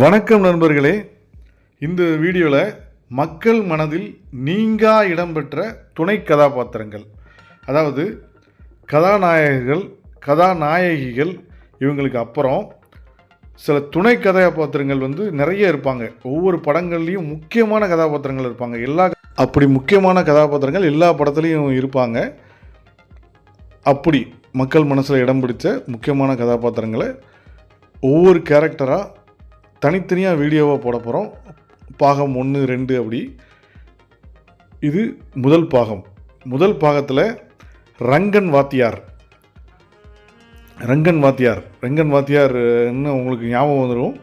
வணக்கம் நண்பர்களே. இந்த வீடியோவில் மக்கள் மனதில் நீங்கா இடம்பெற்ற துணை கதாபாத்திரங்கள் அதாவது கதாநாயகர்கள் கதாநாயகிகள் இவங்களுக்கு அப்புறம் சில துணை கதாபாத்திரங்கள் வந்து நிறைய இருப்பாங்க. ஒவ்வொரு படங்கள்லேயும் முக்கியமான கதாபாத்திரங்கள் இருப்பாங்க. எல்லா அப்படி முக்கியமான கதாபாத்திரங்கள் எல்லா படத்துலேயும் இருப்பாங்க. அப்படி மக்கள் மனசில் இடம் பிடிச்ச முக்கியமான கதாபாத்திரங்களை ஒவ்வொரு கேரக்டராக தனித்தனியாக வீடியோவாக போட போகிறோம் பாகம் ஒன்று ரெண்டு அப்படி. இது முதல் பாகம். முதல் பாகத்தில் ரங்கன் வாத்தியார். ரங்கன் வாத்தியார். ரங்கன் வாத்தியார்னு உங்களுக்கு ஞாபகம் வந்துடும்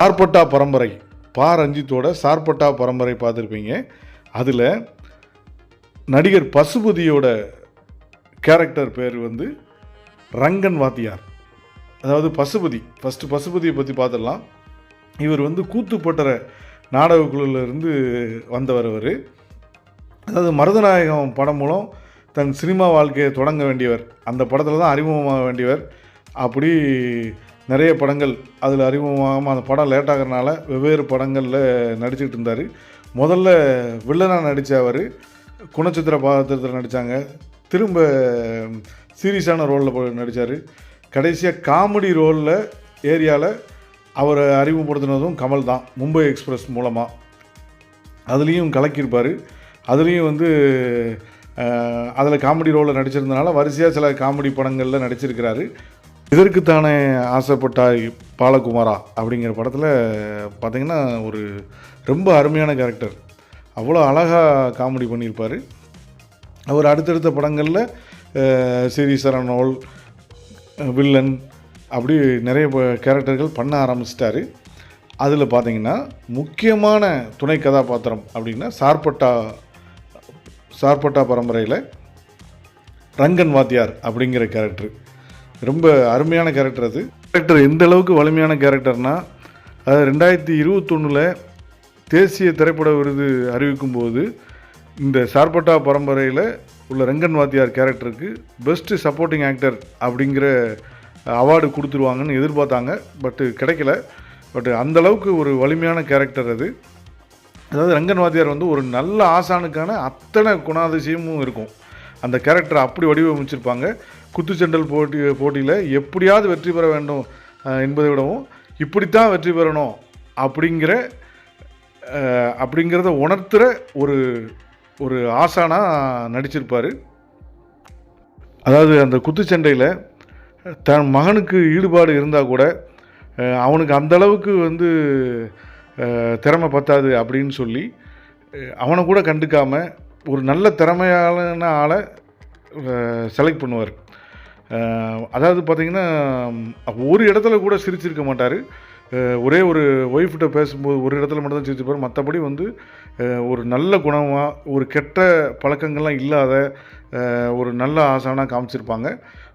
சார்பட்டா பரம்பரை. பா. ரஞ்சித்தோட சார்பட்டா பரம்பரை பார்த்துருப்பீங்க. அதில் நடிகர் பசுபதியோட கேரக்டர் பேர் வந்து ரங்கன் வாத்தியார். அதாவது பசுபதி ஃபஸ்ட்டு பசுபதியை பற்றி பார்த்துடலாம். இவர் வந்து கூத்துப்பட்டற நாடகக்குழுலேருந்து வந்தவர் அவர். அதாவது மருதநாயகம் படம் மூலம் தன் சினிமா வாழ்க்கையை தொடங்க வேண்டியவர். அந்த படத்தில் தான் அறிமுகமாக வேண்டியவர். அப்படி நிறைய படங்கள் அதில் அறிமுகமாகாமல் அந்த படம் லேட்டாகிறனால வெவ்வேறு படங்களில் நடிச்சுக்கிட்டு இருந்தார். முதல்ல வில்லனாக நடித்த அவர் குணச்சித்திர பாத்திரத்தில் நடித்தாங்க திரும்ப சீரியஸான ரோலில் நடித்தார் கடைசியாக காமெடி ரோலில் ஏரியாவில் அவரை அறிமுகப்படுத்தினதும் கமல் தான் மும்பை எக்ஸ்பிரஸ் மூலமாக அதுலேயும் கலக்கியிருப்பார். அதுலேயும் வந்து அதில் காமெடி ரோலில் நடிச்சிருந்தனால வரிசையாக சில காமெடி படங்களில் நடிச்சிருக்கிறாரு. இதற்குத்தானே ஆசைப்பட்டாய் பாலகுமாரா அப்படிங்கிற படத்தில் பார்த்திங்கன்னா ஒரு ரொம்ப அருமையான கேரக்டர். அவ்வளோ அழகாக காமெடி பண்ணியிருப்பார். அவர் அடுத்தடுத்த படங்களில் சீரீசரனோல் வில்லன் அப்படி நிறைய கேரக்டர்கள் பண்ண ஆரம்பிச்சிட்டாரு. அதில் பார்த்தீங்கன்னா முக்கியமான துணை கதாபாத்திரம் அப்படின்னா சார்பட்டா சார்பட்டா பரம்பரையில் ரங்கன் வாத்தியார் அப்படிங்கிற கேரக்டர் ரொம்ப அருமையான கேரக்டர் அது. கேரக்டர் எந்த அளவுக்கு வலிமையான கேரக்டர்னா அது ரெண்டாயிரத்தி இருபத்தொன்னில் தேசிய திரைப்பட விருது அறிவிக்கும் போது இந்த சார்பட்டா பரம்பரையில் உள்ள ரங்கன் வாத்தியார் கேரக்டருக்கு பெஸ்ட்டு சப்போர்ட்டிங் ஆக்டர் அப்படிங்கிற அவார்டு கொடுத்துருவாங்கன்னு எதிர்பார்த்தாங்க. பட்டு கிடைக்கல. பட் அந்த அளவுக்கு ஒரு வலிமையான கேரக்டர் அது. அதாவது ரங்கன் வாத்தியார் வந்து ஒரு நல்ல ஆசானுக்கான அத்தனை குணாதிசயமும் இருக்கும். அந்த கேரக்டரை அப்படி வடிவமைச்சிருப்பாங்க. குத்துச்சண்டல் போட்டி போட்டியில் எப்படியாவது வெற்றி பெற வேண்டும் என்பதை விடவும் இப்படித்தான் வெற்றி பெறணும் அப்படிங்கிற அப்படிங்கிறத உணர்த்துகிற ஒரு ஒரு ஆசானாக நடிச்சிருப்பார். அதாவது அந்த குத்துச்சண்டையில் தன் மகனுக்கு ஈடுபாடு இருந்தால் கூட அவனுக்கு அந்த அளவுக்கு வந்து திறமை பத்தாது அப்படின்னு சொல்லி அவனை கூட கண்டுக்காமல் ஒரு நல்ல திறமையான ஆளை செலக்ட் பண்ணுவார். அதாவது பார்த்திங்கன்னா ஒரு இடத்துல கூட சிரிச்சிருக்க மாட்டார். ஒரே ஒரு ஒய்ஃப்கிட்ட பேசும்போது ஒரு இடத்துல மட்டும்தான் சிரிச்சிருப்பார். சிரிச்சுப்பார் மற்றபடி வந்து ஒரு நல்ல குணமாக ஒரு கெட்ட பழக்கங்கள்லாம் இல்லாத ஒரு நல்ல ஆசானாக காமிச்சிருப்பாங்க.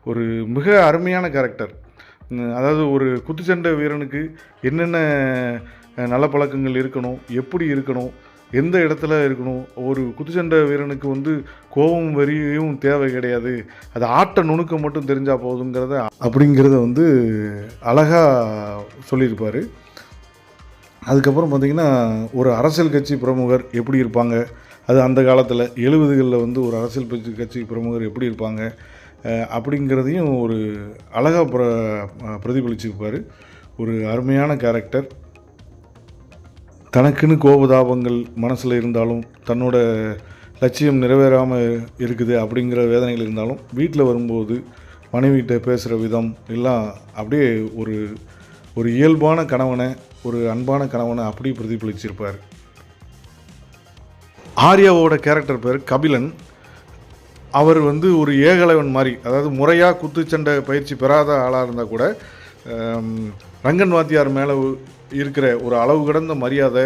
ஒரு மிக அருமையான கேரக்டர் அதாவது ஒரு குத்துச்சண்டை வீரனுக்கு என்னென்ன நல்ல பழக்கங்கள் இருக்கணும் எப்படி இருக்கணும் எந்த இடத்துல இருக்கணும் ஒரு குத்துச்சண்டை வீரனுக்கு வந்து கோபம் வெறியும் தேவை கிடையாது. அது ஆட்ட நுணுக்கம் மட்டும் தெரிஞ்சால் போதுங்கிறத அப்படிங்கிறத வந்து அழகாக சொல்லியிருப்பார். அதுக்கப்புறம் பார்த்திங்கன்னா ஒரு அரசியல் கட்சி பிரமுகர் எப்படி இருப்பாங்க? அது அந்த காலத்தில் எழுபதுகளில் வந்து ஒரு அரசியல் கட்சி கட்சி பிரமுகர் எப்படி இருப்பாங்க? அப்படிங்கிறதையும் ஒரு அழகாக பிர பிரதிபலிச்சிருப்பார். ஒரு அருமையான கேரக்டர் தனக்குன்னு கோபதாபங்கள் மனசில் இருந்தாலும் தன்னோட லட்சியம் நிறைவேறாமல் இருக்குது அப்படிங்கிற வேதனைகள் இருந்தாலும் வீட்டில் வரும்போது மனைவிகிட்ட பேசுகிற விதம் எல்லாம் அப்படியே ஒரு ஒரு இயல்பான கணவனை ஒரு அன்பான கணவனை அப்படி பிரதிபலிச்சிருப்பார். ஆர்யாவோட கேரக்டர் பேர் கபிலன். அவர் வந்து ஒரு ஏகலைவன் மாதிரி அதாவது முறையாக குத்துச்சண்டை பயிற்சி பெறாத ஆளாக இருந்தால் கூட ரங்கன் வாத்தியார் மேலே இருக்கிற ஒரு அளவு கடந்த மரியாதை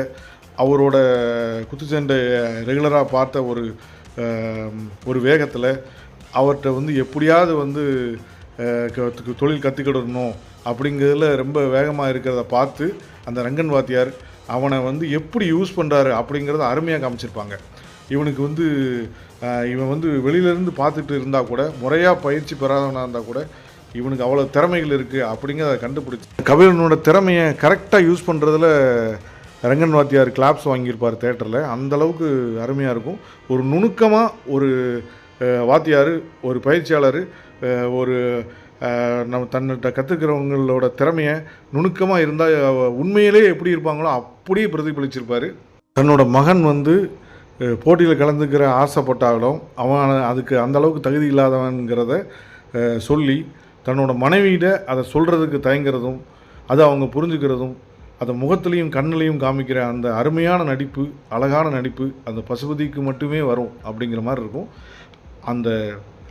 அவரோட குத்துச்சண்டை ரெகுலராக பார்த்த ஒரு ஒரு வேகத்தில் அவர்கிட்ட வந்து எப்படியாவது வந்து தொழில் கற்றுக்கிடணும் அப்படிங்கிறதுல ரொம்ப வேகமாக இருக்கிறத பார்த்து அந்த ரங்கன் வாத்தியார் அவனை வந்து எப்படி யூஸ் பண்ணுறாரு அப்படிங்கிறத அருமையாக காமிச்சிருப்பாங்க. இவனுக்கு வந்து இவன் வந்து வெளியிலேருந்து பார்த்துட்டு இருந்தால் கூட முறையாக பயிற்சி பெறாதவனாக இருந்தால் கூட இவனுக்கு அவ்வளோ திறமைகள் இருக்குது அப்படிங்கிறத கண்டுபிடிச்சி கபிலனோட திறமையை கரெக்டாக யூஸ் பண்ணுறதுல ரங்கன் வாத்தியார் கிளாப்ஸ் வாங்கியிருப்பார் தேட்டரில் அந்த அளவுக்கு அருமையாக இருக்கும். ஒரு நுணுக்கமாக ஒரு வாத்தியார் ஒரு பயிற்சியாளர் ஒரு நம்ம தன்னிட்ட கற்றுக்கிறவங்களோட திறமையை நுணுக்கமாக இருந்தால் உண்மையிலே எப்படி இருப்பாங்களோ அப்படியே பிரதிபலிச்சிருப்பார். தன்னோட மகன் வந்து போட்டியில் கலந்துக்கிற ஆசைப்பட்டாலும் அவன் அதுக்கு அந்த அளவுக்கு தகுதி இல்லாதவன்கிறத சொல்லி தன்னோட மனைவியிட அதை சொல்கிறதுக்கு தயங்குறதும் அதை அவங்க புரிஞ்சுக்கிறதும் அதை முகத்துலேயும் கண்ணுலேயும் காமிக்கிற அந்த அருமையான நடிப்பு அழகான நடிப்பு அந்த பசுபதிக்கு மட்டுமே வரும் அப்படிங்கிற மாதிரி இருக்கும். அந்த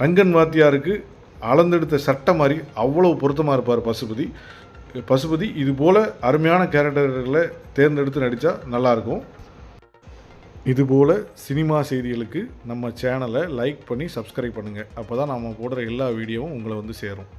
ரங்கன் வாத்தியாருக்கு அளந்தெடுத்த சட்டை மாதிரி அவ்வளோ பொருத்தமாக இருப்பார் பசுபதி. பசுபதி இது போல் அருமையான கேரக்டர்களை தேர்ந்தெடுத்து நடித்தா நல்லாயிருக்கும் இதுபோல் சினிமா செய்திகளுக்கு நம்ம சேனலை லைக் பண்ணி சப்ஸ்கிரைப் பண்ணுங்கள் அப்போ தான் நம்ம போடுற எல்லா வீடியோவும் உங்களை வந்து சேரும்.